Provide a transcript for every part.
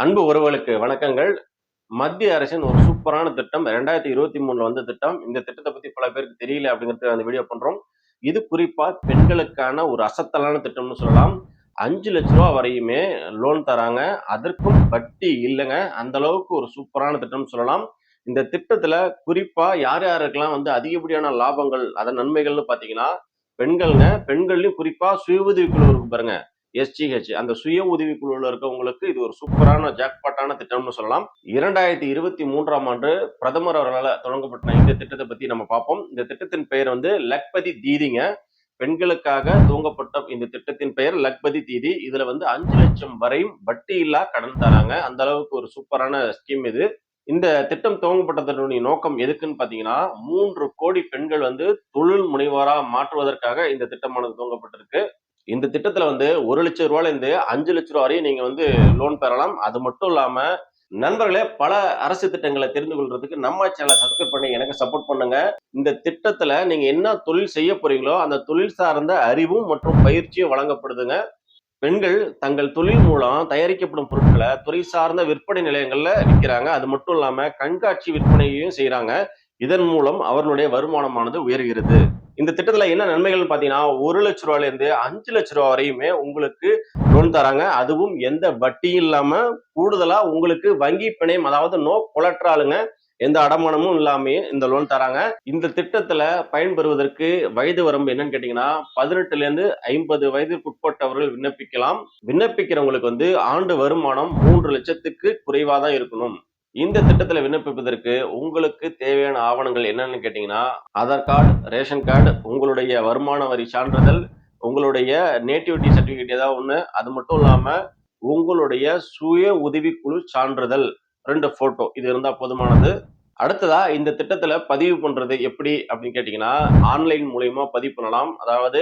அன்பு உறவுகளுக்கு வணக்கங்கள். மத்திய அரசின் ஒரு சூப்பரான திட்டம் ரெண்டாயிரத்தி இருபத்தி மூணுல வந்த திட்டம். இந்த திட்டத்தை பத்தி பல பேருக்கு தெரியல அப்படிங்கிறது அந்த வீடியோ பண்றோம். இது குறிப்பா பெண்களுக்கான ஒரு அசத்தலான திட்டம்னு சொல்லலாம். அஞ்சு லட்ச ரூபா வரையுமே லோன் தராங்க. அதற்கும் வட்டி இல்லைங்க. அந்த அளவுக்கு ஒரு சூப்பரான திட்டம்னு சொல்லலாம். இந்த திட்டத்துல குறிப்பா யார் யாருக்கெல்லாம் வந்து அதிகப்படியான லாபங்கள் அதன் நன்மைகள்னு பாத்தீங்கன்னா பெண்கள்ங்க. பெண்கள்லயும் குறிப்பா சுய உதவிக்குழு இருக்கு பாருங்க. எஸ்ஜிஹெச் அந்த சுய உதவிக்குழுவில் இருக்கவங்களுக்கு இது ஒரு சூப்பரான ஜாக்பாட்டான திட்டம்னு சொல்லலாம். இரண்டாயிரத்தி இருபத்தி மூன்றாம் ஆண்டு பிரதமர் அவர்களால் தொடங்கப்பட்ட இந்த திட்டத்தை பத்தி நம்ம பார்ப்போம். இந்த திட்டத்தின் பெயர் வந்து லக்பதி தீதிங்க. பெண்களுக்காக துவங்கப்பட்ட இந்த திட்டத்தின் பெயர் லக்பதி தீதி. இதுல வந்து அஞ்சு லட்சம் வரையும் வட்டி இல்லா கடன் தராங்க. அந்த அளவுக்கு ஒரு சூப்பரான ஸ்கீம் இது. இந்த திட்டம் துவங்கப்பட்டதனுடைய நோக்கம் எதுக்குன்னு பாத்தீங்கன்னா மூன்று கோடி பெண்கள் வந்து தொழில் முனைவோரா மாற்றுவதற்காக இந்த திட்டமானது துவங்கப்பட்டிருக்கு. இந்த திட்டத்துல வந்து ஒரு லட்சம் ரூபாயில இருந்து அஞ்சு லட்சம் ரூபா வரையும் நீங்க வந்து லோன் பெறலாம். அது மட்டும் இல்லாம நண்பர்களே பல அரசு திட்டங்களை தெரிந்து கொள்றதுக்கு நம்ம சேனலை சப்ஸ்கிரைப் பண்ணி எனக்கு சப்போர்ட் பண்ணுங்க. இந்த திட்டத்துல நீங்க என்ன தொழில் செய்ய போறீங்களோ அந்த தொழில் சார்ந்த அறிவும் மற்றும் பயிற்சியும் வழங்கப்படுதுங்க. பெண்கள் தங்கள் தொழில் மூலம் தயாரிக்கப்படும் பொருட்களை துறை சார்ந்த விற்பனை நிலையங்கள்ல விற்கிறாங்க. அது மட்டும் இல்லாம கண்காட்சி விற்பனையையும் செய்யறாங்க இதன் மூலம் அவர்களுடைய வருமானமானது உயர்கிறது. இந்த திட்டத்துல என்ன நன்மைகள்னு பாத்தீங்கன்னா ஒரு லட்ச ரூபாயில இருந்து அஞ்சு லட்ச ரூபா வரையுமே உங்களுக்கு லோன் தராங்க. அதுவும் எந்த வட்டியும் இல்லாம கூடுதலா உங்களுக்கு வங்கி பிணையம் அதாவது நோ கொலட்ராலுங்க எந்த அடமானமும் இல்லாமே இந்த லோன் தராங்க. இந்த திட்டத்துல பயன்பெறுவதற்கு வயது வரம்பு என்னன்னு கேட்டீங்கன்னா பதினெட்டுல இருந்து ஐம்பது வயதுக்கு உட்பட்டவர்கள் விண்ணப்பிக்கலாம். விண்ணப்பிக்கிறவங்களுக்கு வந்து ஆண்டு வருமானம் மூன்று லட்சத்துக்கு குறைவாக தான் இருக்கணும். இந்த திட்டத்தில் விண்ணப்பிப்பதற்கு உங்களுக்கு தேவையான ஆவணங்கள் என்னன்னு கேட்டீங்கன்னா ஆதார் கார்டு ரேஷன் கார்டு உங்களுடைய வருமான வரி சான்றிதழ் உங்களுடைய நேட்டிவிட்டி சர்டிஃபிகேட் ஏதாவது ஒன்று அது மட்டும் இல்லாமல் உங்களுடைய சுய உதவிக்குழு சான்றிதழ் ரெண்டு ஃபோட்டோ இது இருந்தால் போதுமானது. அடுத்ததா இந்த திட்டத்தில் பதிவு பண்ணுறது எப்படி அப்படின்னு கேட்டிங்கன்னா ஆன்லைன் மூலயமா பதிவு பண்ணலாம். அதாவது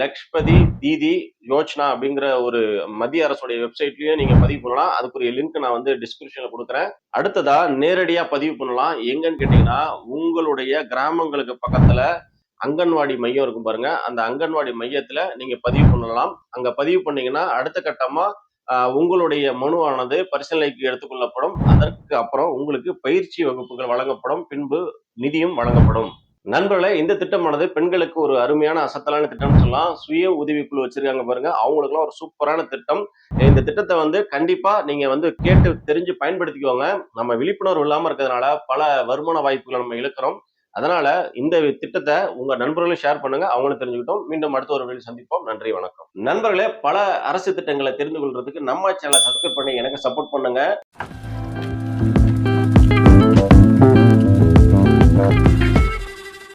லக்ஷ்பதி தீதி யோஜனா அப்படிங்கிற ஒரு மத்திய அரசுடைய வெப்சைட்லயும் நீங்க பதிவு பண்ணலாம். அதுக்குரிய லிங்க் நான் வந்து டிஸ்கிரிப்ஷன்ல கொடுக்குறேன். அடுத்ததா நேரடியா பதிவு பண்ணலாம். எங்கன்னு கேட்டீங்கன்னா உங்களுடைய கிராமங்களுக்கு பக்கத்துல அங்கன்வாடி மையம் இருக்கும் பாருங்க. அந்த அங்கன்வாடி மையத்துல நீங்க பதிவு பண்ணலாம். அங்க பதிவு பண்ணீங்கன்னா அடுத்த கட்டமா உங்களுடைய மனுவானது பரிசீலனைக்கு எடுத்துக்கொள்ளப்படும். அதற்கு அப்புறம் உங்களுக்கு பயிற்சி வகுப்புகள் வழங்கப்படும். பின்பு நிதியும் வழங்கப்படும். நண்பர்களே இந்த திட்டமானது பெண்களுக்கு ஒரு அருமையான அசத்தலான திட்டம்னு சொல்லலாம். சுய உதவிக்குழு வச்சிருக்காங்க பாருங்க. அவங்களுக்குலாம் ஒரு சூப்பரான திட்டம். இந்த திட்டத்தை வந்து கண்டிப்பா நீங்க வந்து கேட்டு தெரிஞ்சு பயன்படுத்திக்கோங்க. நம்ம விழிப்புணர்வு இல்லாம இருக்கிறதுனால பல வருமான வாய்ப்புகளை நம்ம இழக்கிறோம். அதனால இந்த திட்டத்தை உங்க நண்பர்களும் ஷேர் பண்ணுங்க. அவங்களும் தெரிஞ்சுக்கிட்டோம். மீண்டும் அடுத்த ஒரு வேலை சந்திப்போம். நன்றி வணக்கம். நண்பர்களே பல அரசு திட்டங்களை தெரிந்து கொள்றதுக்கு நம்ம சேனலை சப்ஸ்கிரைப் பண்ணி எனக்கு சப்போர்ட் பண்ணுங்க.